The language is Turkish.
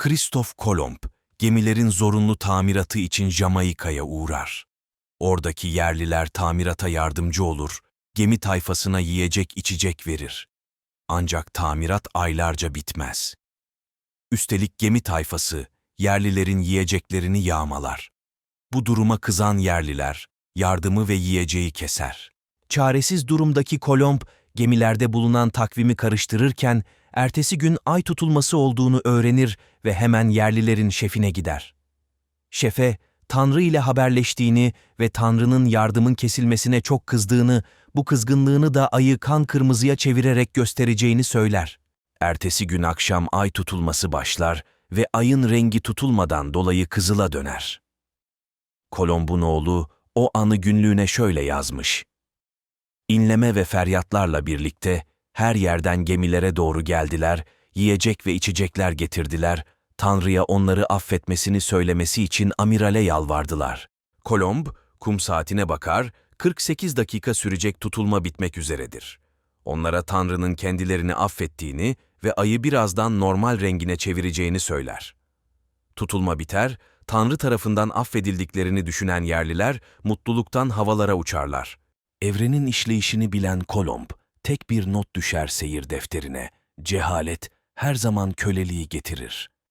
Kristof Kolomb, gemilerin zorunlu tamiratı için Jamaika'ya uğrar. Oradaki yerliler tamirata yardımcı olur, gemi tayfasına yiyecek içecek verir. Ancak tamirat aylarca bitmez. Üstelik gemi tayfası, yerlilerin yiyeceklerini yağmalar. Bu duruma kızan yerliler, yardımı ve yiyeceği keser. Çaresiz durumdaki Kolomb, gemilerde bulunan takvimi karıştırırken, ertesi gün ay tutulması olduğunu öğrenir ve hemen yerlilerin şefine gider. Şefe, Tanrı ile haberleştiğini ve Tanrı'nın yardımın kesilmesine çok kızdığını, bu kızgınlığını da ayı kan kırmızıya çevirerek göstereceğini söyler. Ertesi gün akşam ay tutulması başlar ve ayın rengi tutulmadan dolayı kızıla döner. Kolomb'un oğlu o anı günlüğüne şöyle yazmış. İnleme ve feryatlarla birlikte her yerden gemilere doğru geldiler, yiyecek ve içecekler getirdiler, Tanrı'ya onları affetmesini söylemesi için amirale yalvardılar. Kolomb, kum saatine bakar, 48 dakika sürecek tutulma bitmek üzeredir. Onlara Tanrı'nın kendilerini affettiğini ve ayı birazdan normal rengine çevireceğini söyler. Tutulma biter, Tanrı tarafından affedildiklerini düşünen yerliler mutluluktan havalara uçarlar. Evrenin işleyişini bilen Kolomb, tek bir not düşer seyir defterine. Cehalet her zaman köleliği getirir.